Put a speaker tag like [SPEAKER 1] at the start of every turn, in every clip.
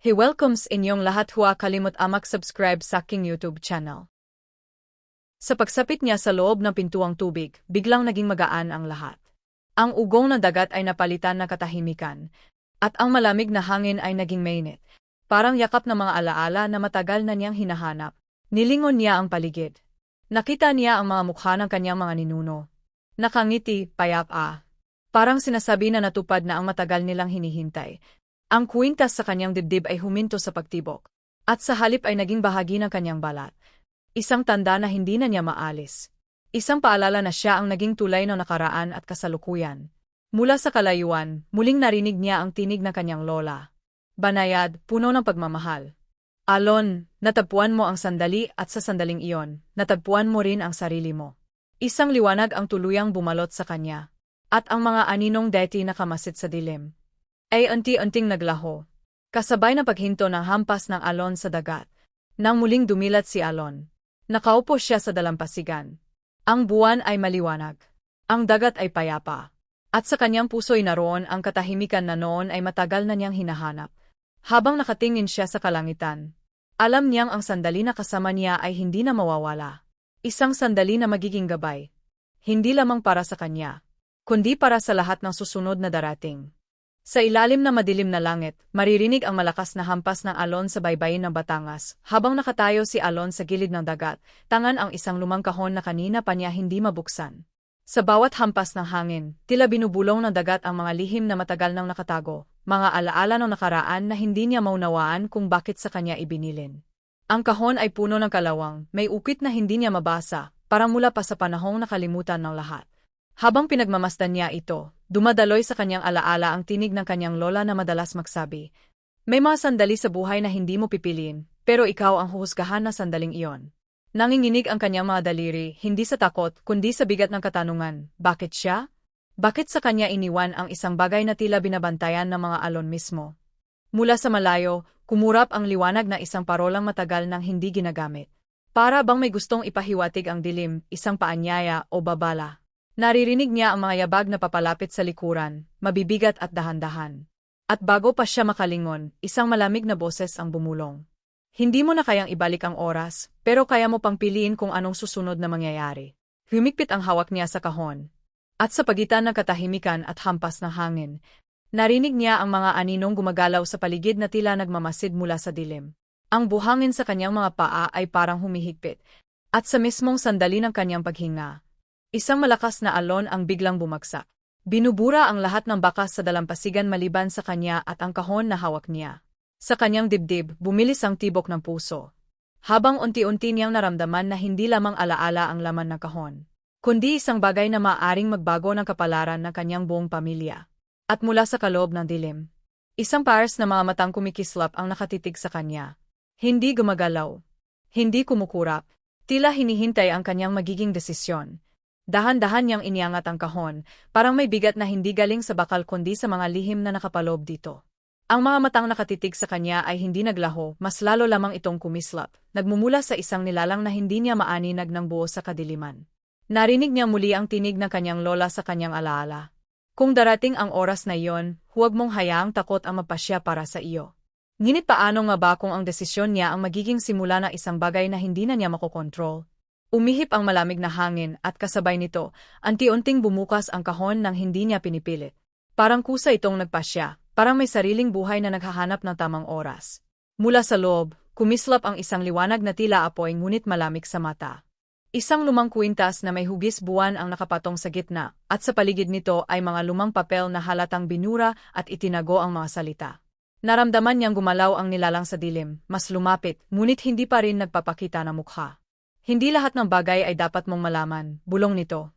[SPEAKER 1] He welcomes inyong lahat huwa kalimut amak subscribe sa aking YouTube channel. Sa pagsapit niya sa loob ng pintuang tubig, biglang naging magaan ang lahat. Ang ugong na dagat ay napalitan na katahimikan, at ang malamig na hangin ay naging mainit. Parang yakap ng mga alaala na matagal na niyang hinahanap. Nilingon niya ang paligid. Nakita niya ang mga mukha ng kanyang mga ninuno. Nakangiti, payapa. Parang sinasabi na natupad na ang matagal nilang hinihintay. Ang kwintas sa kanyang dibdib ay huminto sa pagtibok, at sa halip ay naging bahagi ng kanyang balat. Isang tanda na hindi na niya maalis. Isang paalala na siya ang naging tulay ng nakaraan at kasalukuyan. Mula sa kalayuan, muling narinig niya ang tinig ng kanyang lola. Banayad, puno ng pagmamahal. Alon, natagpuan mo ang sandali at sa sandaling iyon, natagpuan mo rin ang sarili mo. Isang liwanag ang tuluyang bumalot sa kanya. At ang mga aninong deti na kamasit sa dilim ay unti-unting naglaho. Kasabay na paghinto ng hampas ng alon sa dagat. Nang muling dumilat si alon. Nakaupo siya sa dalampasigan. Ang buwan ay maliwanag. Ang dagat ay payapa. At sa kanyang puso'y naroon ang katahimikan na noon ay matagal na niyang hinahanap. Habang nakatingin siya sa kalangitan, alam niyang ang sandali na kasama niya ay hindi na mawawala. Isang sandali na magiging gabay. Hindi lamang para sa kanya, kundi para sa lahat ng susunod na darating. Sa ilalim na madilim na langit, maririnig ang malakas na hampas ng alon sa baybayin ng Batangas, habang nakatayo si alon sa gilid ng dagat, tangan ang isang lumang kahon na kanina pa niya hindi mabuksan. Sa bawat hampas ng hangin, tila binubulong ng dagat ang mga lihim na matagal nang nakatago, mga alaala ng nakaraan na hindi niya maunawaan kung bakit sa kanya ibinilin. Ang kahon ay puno ng kalawang, may ukit na hindi niya mabasa, parang mula pa sa panahong nakalimutan ng lahat. Habang pinagmamasdan niya ito, Dumadaloy sa kanyang alaala ang tinig ng kanyang lola na madalas magsabi, May mga sandali sa buhay na hindi mo pipiliin, pero ikaw ang huhusgahan na sandaling iyon. Nanginginig ang kanyang mga daliri, hindi sa takot, kundi sa bigat ng katanungan, bakit siya? Bakit sa kanya iniwan ang isang bagay na tila binabantayan ng mga alon mismo? Mula sa malayo, kumurap ang liwanag na isang parolang matagal nang hindi ginagamit. Para bang may gustong ipahiwatig ang dilim, isang paanyaya o babala. Naririnig niya ang mga yabag na papalapit sa likuran, mabibigat at dahan-dahan. At bago pa siya makalingon, isang malamig na boses ang bumulong. Hindi mo na kayang ibalik ang oras, pero kaya mo pang piliin kung anong susunod na mangyayari. Humikpit ang hawak niya sa kahon. At sa pagitan ng katahimikan at hampas ng hangin, narinig niya ang mga aninong gumagalaw sa paligid na tila nagmamasid mula sa dilim. Ang buhangin sa kanyang mga paa ay parang humihigpit, at sa mismong sandali ng kanyang paghinga, Isang malakas na alon ang biglang bumagsak. Binubura ang lahat ng bakas sa dalampasigan maliban sa kanya at ang kahon na hawak niya. Sa kanyang dibdib, bumilis ang tibok ng puso. Habang unti-unti niyang naramdaman na hindi lamang alaala ang laman ng kahon, kundi isang bagay na maaring magbago ng kapalaran ng kanyang buong pamilya. At mula sa kaloob ng dilim, isang pares na mga matang kumikislap ang nakatitig sa kanya. Hindi gumagalaw. Hindi kumukurap. Tila hinihintay ang kanyang magiging desisyon. Dahan-dahan niyang iniangat ang kahon, parang may bigat na hindi galing sa bakal kundi sa mga lihim na nakapalob dito. Ang mga matang nakatitig sa kanya ay hindi naglaho, mas lalo lamang itong kumislap, nagmumula sa isang nilalang na hindi niya maaninag ng buo sa kadiliman. Narinig niya muli ang tinig ng kanyang lola sa kanyang alaala. Kung darating ang oras na iyon, huwag mong hayaang takot ang mapasya para sa iyo. Ngunit paano nga ba kung ang desisyon niya ang magiging simula ng isang bagay na hindi na niya makokontrol? Umihip ang malamig na hangin at kasabay nito, anti-unting bumukas ang kahon nang hindi niya pinipilit. Parang kusa itong nagpasya, parang may sariling buhay na naghahanap ng tamang oras. Mula sa loob, kumislap ang isang liwanag na tila apoy ngunit malamig sa mata. Isang lumang kwintas na may hugis buwan ang nakapatong sa gitna, at sa paligid nito ay mga lumang papel na halatang binura at itinago ang mga salita. Naramdaman niyang gumalaw ang nilalang sa dilim, mas lumapit, ngunit hindi pa rin nagpapakita ng mukha. Hindi lahat ng bagay ay dapat mong malaman, bulong nito.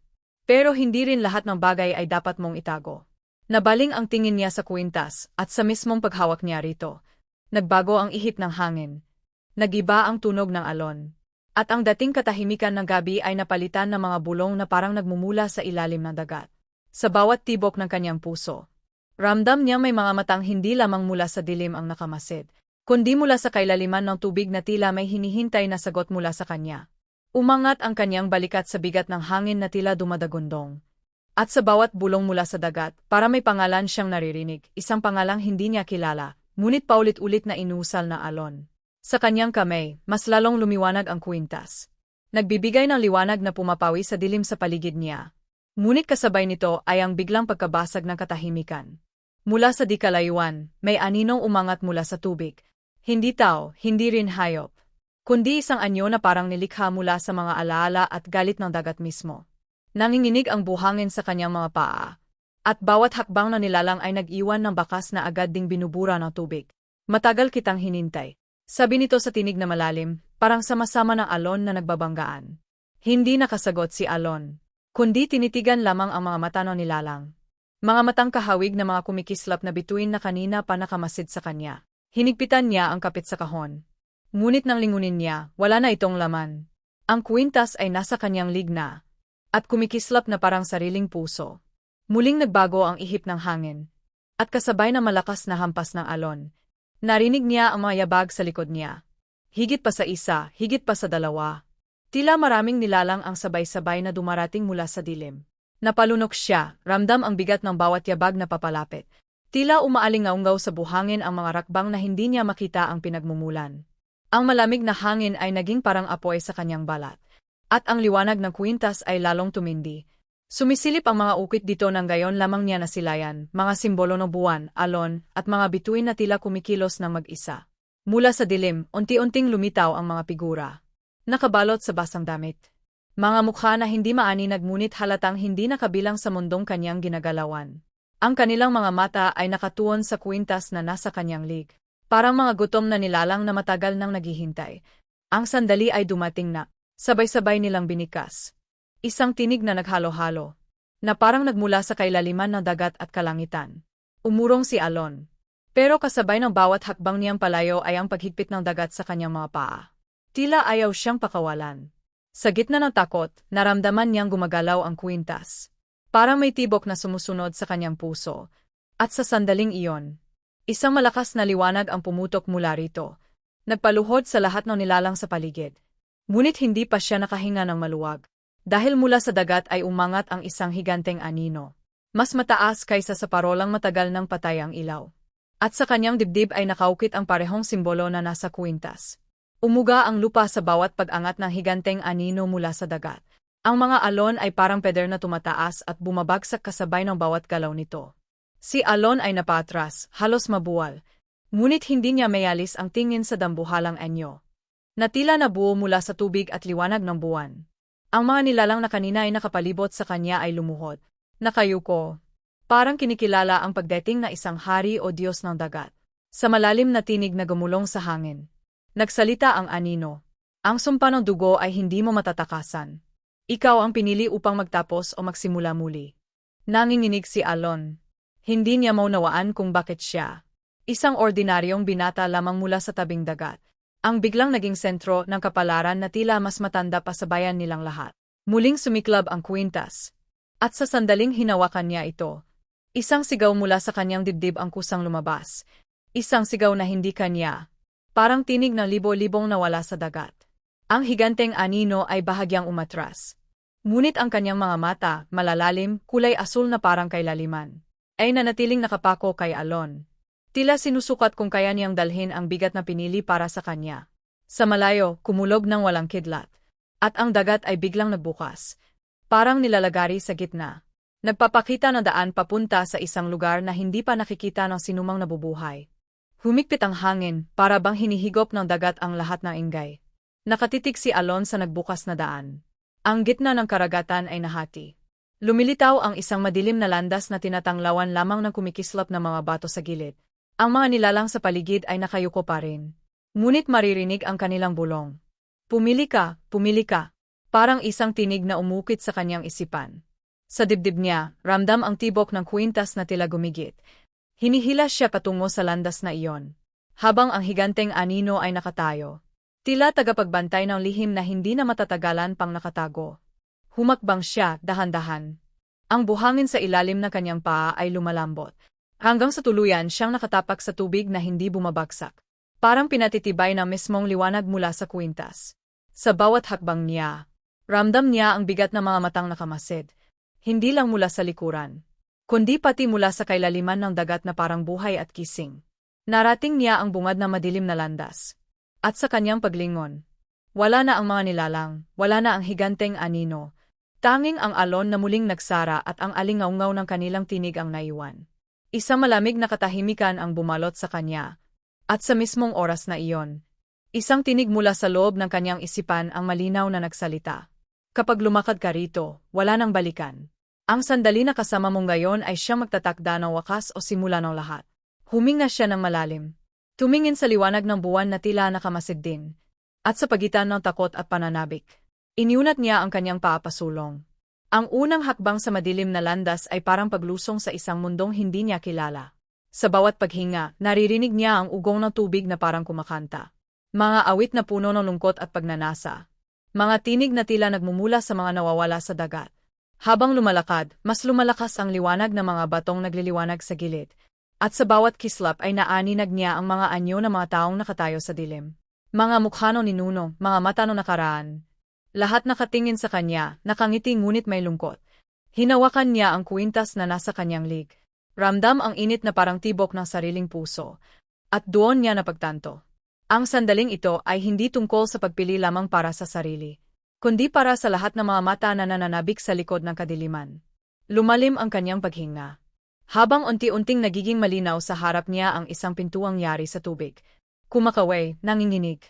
[SPEAKER 1] Pero hindi rin lahat ng bagay ay dapat mong itago. Nabaling ang tingin niya sa kwintas at sa mismong paghawak niya rito. Nagbago ang ihip ng hangin. Nagiba ang tunog ng alon. At ang dating katahimikan ng gabi ay napalitan ng mga bulong na parang nagmumula sa ilalim ng dagat. Sa bawat tibok ng kanyang puso. Ramdam niya may mga matang hindi lamang mula sa dilim ang nakamasid, kundi mula sa kailaliman ng tubig na tila may hinihintay na sagot mula sa kanya. Umangat ang kanyang balikat sa bigat ng hangin na tila dumadagundong. At sa bawat bulong mula sa dagat, para may pangalan siyang naririnig, isang pangalang hindi niya kilala, ngunit paulit-ulit na inusal na alon. Sa kanyang kamay, mas lalong lumiwanag ang kwintas. Nagbibigay ng liwanag na pumapawi sa dilim sa paligid niya. Ngunit kasabay nito ay ang biglang pagkabasag ng katahimikan. Mula sa di kalayuan, may aninong umangat mula sa tubig. Hindi tao, hindi rin hayop. Kundi isang anyo na parang nilikha mula sa mga alaala at galit ng dagat mismo. Nanginginig ang buhangin sa kanyang mga paa. At bawat hakbang na nilalang ay nag-iwan ng bakas na agad ding binubura ng tubig. Matagal kitang hinintay. Sabi nito sa tinig na malalim, parang sama-sama ng alon na nagbabanggaan. Hindi nakasagot si alon. Kundi tinitigan lamang ang mga mata ng nilalang. Mga matang kahawig na mga kumikislap na bituin na kanina pa nakamasid sa kanya. Hinigpitan niya ang kapit sa kahon. Ngunit nang lingunin niya, wala na itong laman. Ang kwintas ay nasa kanyang ligna. At kumikislap na parang sariling puso. Muling nagbago ang ihip ng hangin. At kasabay na malakas na hampas ng alon. Narinig niya ang mga yabag sa likod niya. Higit pa sa isa, higit pa sa dalawa. Tila maraming nilalang ang sabay-sabay na dumarating mula sa dilim. Napalunok siya, ramdam ang bigat ng bawat yabag na papalapit. Tila umaalingaunggaw sa buhangin ang mga rakbang na hindi niya makita ang pinagmumulan. Ang malamig na hangin ay naging parang apoy sa kanyang balat. At ang liwanag ng kwintas ay lalong tumindi. Sumisilip ang mga ukit dito ng gayon lamang niya nasilayan, mga simbolo ng buwan, alon, at mga bituin na tila kumikilos ng mag-isa. Mula sa dilim, unti-unting lumitaw ang mga figura. Nakabalot sa basang damit. Mga mukha na hindi maani nagmunit halatang hindi nakabilang sa mundong kanyang ginagalawan. Ang kanilang mga mata ay nakatuon sa kwintas na nasa kanyang lig. Parang mga gutom na nilalang na matagal nang naghihintay. Ang sandali ay dumating na. Sabay-sabay nilang binikas. Isang tinig na naghalo-halo. Na parang nagmula sa kailaliman ng dagat at kalangitan. Umurong si Alon. Pero kasabay ng bawat hakbang niyang palayo ay ang paghigpit ng dagat sa kanyang mga paa. Tila ayaw siyang pakawalan. Sa gitna ng takot, naramdaman niyang gumagalaw ang kwintas. Parang may tibok na sumusunod sa kanyang puso. At sa sandaling iyon, isang malakas na liwanag ang pumutok mula rito. Nagpaluhod sa lahat ng nilalang sa paligid. Ngunit hindi pa siya nakahinga ng maluwag. Dahil mula sa dagat ay umangat ang isang higanteng anino. Mas mataas kaysa sa parolang matagal ng patay ang ilaw. At sa kanyang dibdib ay nakaukit ang parehong simbolo na nasa kwintas. Umuga ang lupa sa bawat pag-angat ng higanteng anino mula sa dagat. Ang mga alon ay parang peder na tumataas at bumabagsak kasabay ng bawat galaw nito. Si Alon ay napatras, halos mabuwal. Ngunit hindi niya mayalis ang tingin sa dambuhalang anyo. Natila na buo mula sa tubig at liwanag ng buwan. Ang mga nilalang na kanina ay nakapalibot sa kanya ay lumuhod. Nakayuko. Parang kinikilala ang pagdating na isang hari o Diyos ng dagat. Sa malalim na tinig na gumulong sa hangin. Nagsalita ang anino. Ang sumpa ng dugo ay hindi mo matatakasan. Ikaw ang pinili upang magtapos o magsimula muli. Nanginginig si Alon. Hindi niya maunawaan kung bakit siya. Isang ordinaryong binata lamang mula sa tabing dagat. Ang biglang naging sentro ng kapalaran na tila mas matanda pa sa bayan nilang lahat. Muling sumiklab ang kwintas. At sa sandaling hinawakan niya ito, isang sigaw mula sa kanyang dibdib ang kusang lumabas. Isang sigaw na hindi kanya, Parang tinig ng libo-libong nawala sa dagat. Ang higanteng anino ay bahagyang umatras. Ngunit ang kanyang mga mata, malalalim, kulay asul na parang kay laliman, ay nanatiling nakapako kay Alon. Tila sinusukat kung kaya niyang dalhin ang bigat na pinili para sa kanya. Sa malayo, kumulog ng walang kidlat. At ang dagat ay biglang nagbukas. Parang nilalagari sa gitna. Nagpapakita ng daan papunta sa isang lugar na hindi pa nakikita ng sinumang nabubuhay. Humigpit ang hangin, para bang hinihigop ng dagat ang lahat ng ingay. Nakatitig si Alon sa nagbukas na daan. Ang gitna ng karagatan ay nahati. Lumilitaw ang isang madilim na landas na tinatanglawan lamang ng kumikislap na mga bato sa gilid. Ang mga nilalang sa paligid ay nakayuko pa rin. Ngunit maririnig ang kanilang bulong. Pumili ka, pumili ka. Parang isang tinig na umukit sa kanyang isipan. Sa dibdib niya, ramdam ang tibok ng kwintas na tila gumigit, Hinihila siya patungo sa landas na iyon. Habang ang higanteng anino ay nakatayo. Tila tagapagbantay ng lihim na hindi na matatagalan pang nakatago. Humakbang siya, dahan-dahan. Ang buhangin sa ilalim ng kanyang paa ay lumalambot. Hanggang sa tuluyan siyang nakatapak sa tubig na hindi bumabagsak. Parang pinatitibay ng mismong liwanag mula sa kwintas. Sa bawat hakbang niya, ramdam niya ang bigat ng mga matang nakamasid. Hindi lang mula sa likuran, kundi pati mula sa kailaliman ng dagat na parang buhay at kising. Narating niya ang bungad na madilim na landas. At sa kanyang paglingon, wala na ang mga nilalang, wala na ang higanteng anino. Tanging ang alon na muling nagsara at ang alingaungaw ng kanilang tinig ang naiwan. Isang malamig na katahimikan ang bumalot sa kanya. At sa mismong oras na iyon, isang tinig mula sa loob ng kanyang isipan ang malinaw na nagsalita. Kapag lumakad ka rito, wala nang balikan. Ang sandali na kasama mong gayon ay siyang magtatakda ng wakas o simula ng lahat. Huminga siya ng malalim. Tumingin sa liwanag ng buwan na tila nakamasid din. At sa pagitan ng takot at pananabik. Iniunat niya ang kanyang paapasulong. Ang unang hakbang sa madilim na landas ay parang paglusong sa isang mundong hindi niya kilala. Sa bawat paghinga, naririnig niya ang ugong ng tubig na parang kumakanta. Mga awit na puno ng lungkot at pagnanasa. Mga tinig na tila nagmumula sa mga nawawala sa dagat. Habang lumalakad, mas lumalakas ang liwanag ng mga batong nagliliwanag sa gilid, at sa bawat kislap ay naaninag niya ang mga anyo ng mga taong nakatayo sa dilim. Mga mukha no ninuno, mga mata no nakaraan. Lahat nakatingin sa kanya, nakangiti ngunit may lungkot. Hinawakan niya ang kwintas na nasa kanyang lig. Ramdam ang init na parang tibok ng sariling puso. At doon niya napagtanto. Ang sandaling ito ay hindi tungkol sa pagpili lamang para sa sarili, kundi para sa lahat ng mga mata na nananabik sa likod ng kadiliman. Lumalim ang kanyang paghinga. Habang unti-unting nagiging malinaw sa harap niya ang isang pintuang yari sa tubig. Kumakaway, nanginginig.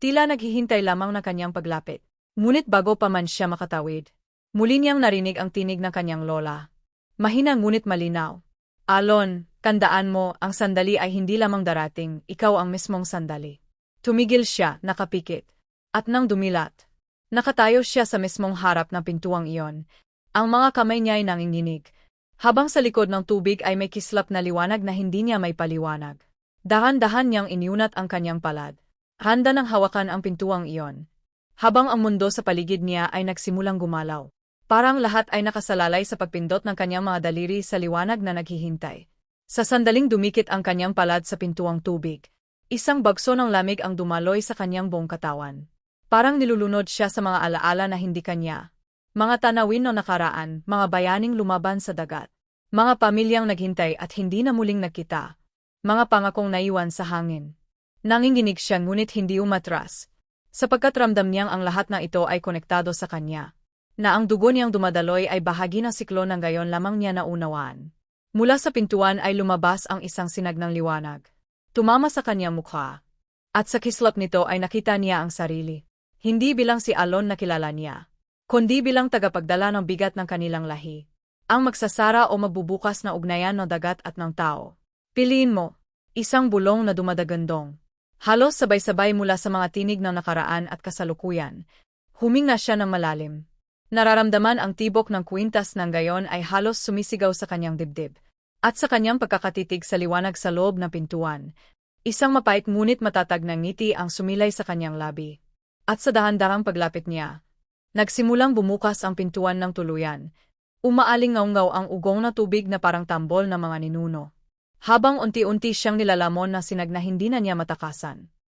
[SPEAKER 1] Tila naghihintay lamang na kanyang paglapit. Ngunit bago pa man siya makatawid, muli niyang narinig ang tinig ng kanyang lola. Mahina ngunit malinaw. Alon, kandaan mo, ang sandali ay hindi lamang darating, ikaw ang mismong sandali. Tumigil siya, nakapikit. At nang dumilat, nakatayo siya sa mismong harap ng pintuang iyon. Ang mga kamay niya ay nanginginig, habang sa likod ng tubig ay may kislap na liwanag na hindi niya may paliwanag. Dahan-dahan niyang iniunat ang kanyang palad. Handa ng hawakan ang pintuang iyon. Habang ang mundo sa paligid niya ay nagsimulang gumalaw. Parang lahat ay nakasalalay sa pagpindot ng kanyang mga daliri sa liwanag na naghihintay. Sa sandaling dumikit ang kanyang palad sa pintuang tubig. Isang bagso ng lamig ang dumaloy sa kanyang buong katawan. Parang nilulunod siya sa mga alaala na hindi kanya, mga tanawin no nakaraan, mga bayaning lumaban sa dagat. Mga pamilyang naghintay at hindi na muling nakita. Mga pangakong naiwan sa hangin. Nanginginig siya ngunit hindi umatras. Sapagkat ramdam niyang ang lahat ng ito ay konektado sa kanya. Na ang dugo niyang dumadaloy ay bahagi ng siklo ng gayon lamang niya naunawaan. Mula sa pintuan ay lumabas ang isang sinag ng liwanag. Tumama sa kanyang mukha. At sa kislap nito ay nakita niya ang sarili. Hindi bilang si Alon na kilala niya kundi bilang tagapagdala ng bigat ng kanilang lahi. Ang magsasara o magbubukas na ugnayan ng dagat at ng tao. Piliin mo, isang bulong na dumadagandong. Halos sabay-sabay mula sa mga tinig ng nakaraan at kasalukuyan. Huminga siya ng malalim. Nararamdaman ang tibok ng kwintas ng gayon ay halos sumisigaw sa kanyang dibdib. At sa kanyang pagkakatitig sa liwanag sa loob ng pintuan, isang mapait ngunit matatag na ngiti ang sumilay sa kanyang labi. At sa dahan-dahang paglapit niya, Nagsimulang bumukas ang pintuan ng tuluyan. Umaalingaw-ngaw ang ugong na tubig na parang tambol ng mga ninuno. Habang unti-unti siyang nilalamon na sinag na hindi na niya matakasan.